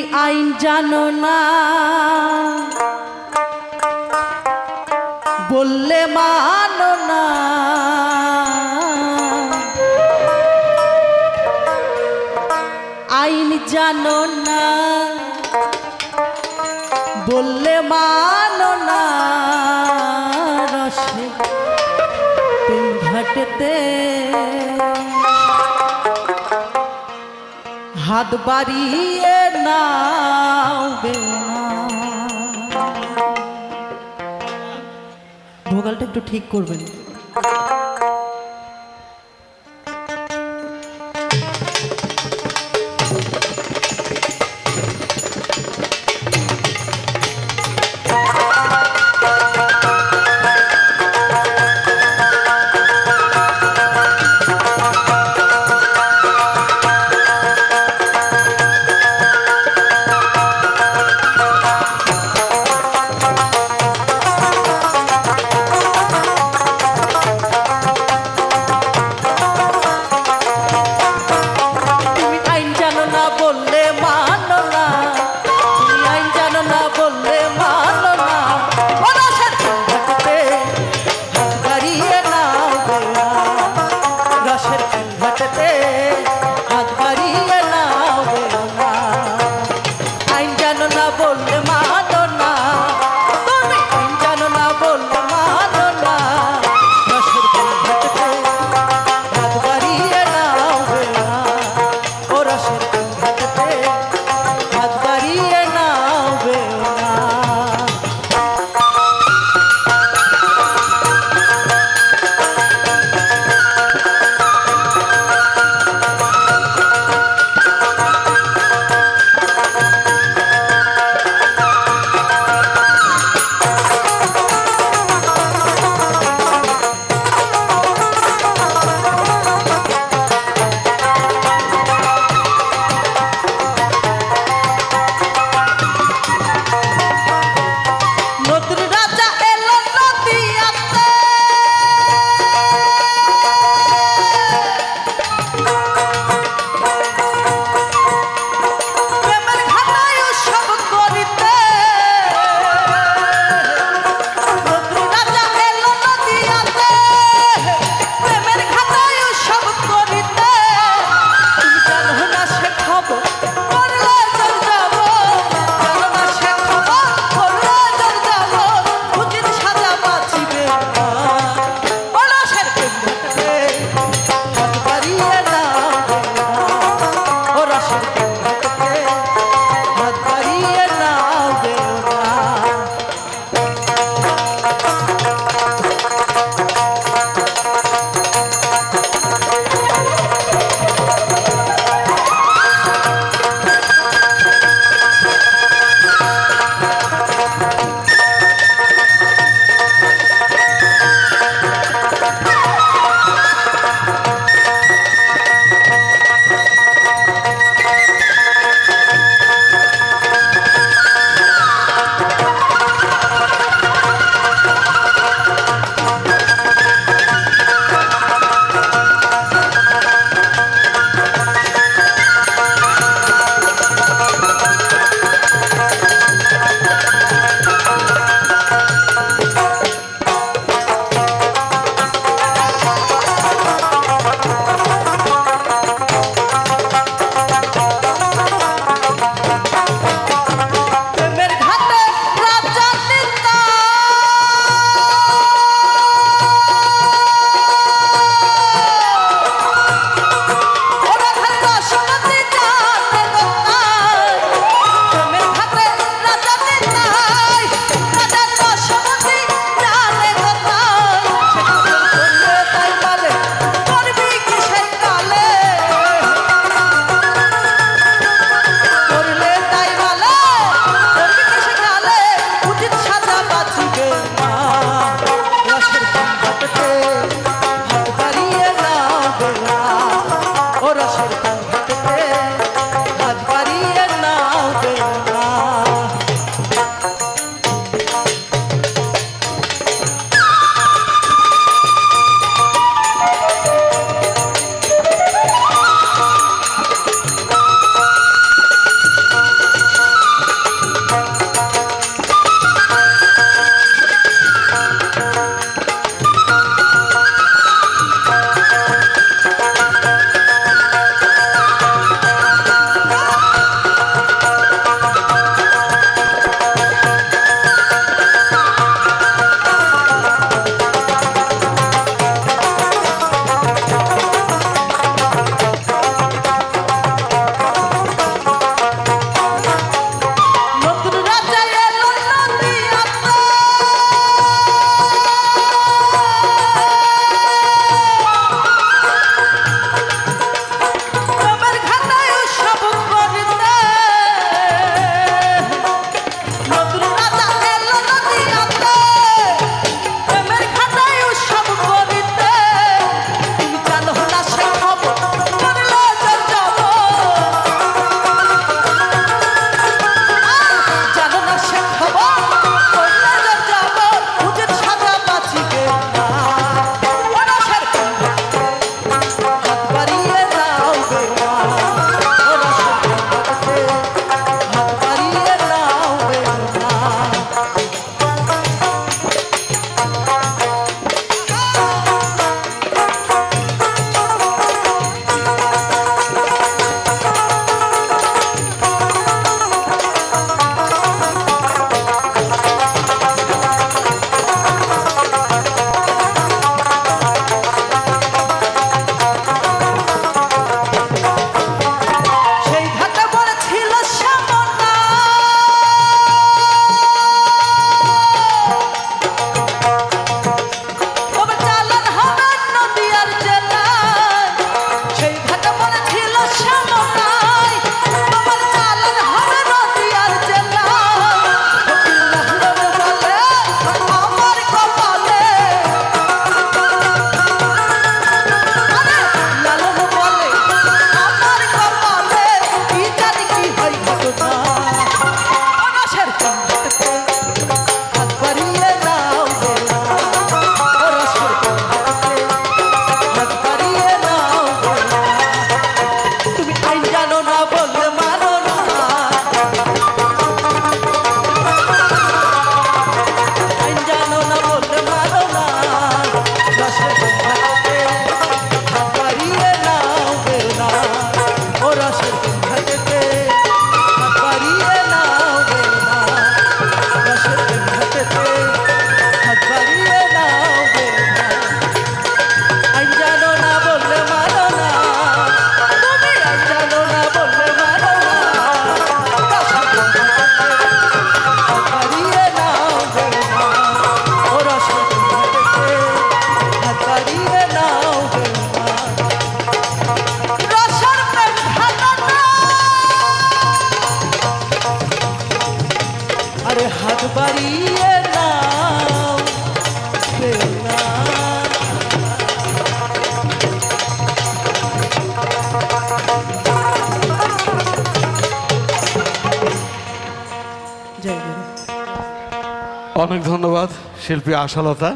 আইন জানো না। বললে মানো না। আইন জানো না। বললে মানো না। রসে ঘাটতে। হাত বাড়িয়ে নাও বেনা ভোগালটা একটু ঠিক করবেন। double. অনেক ধন্যবাদ শিল্পী আশালতা।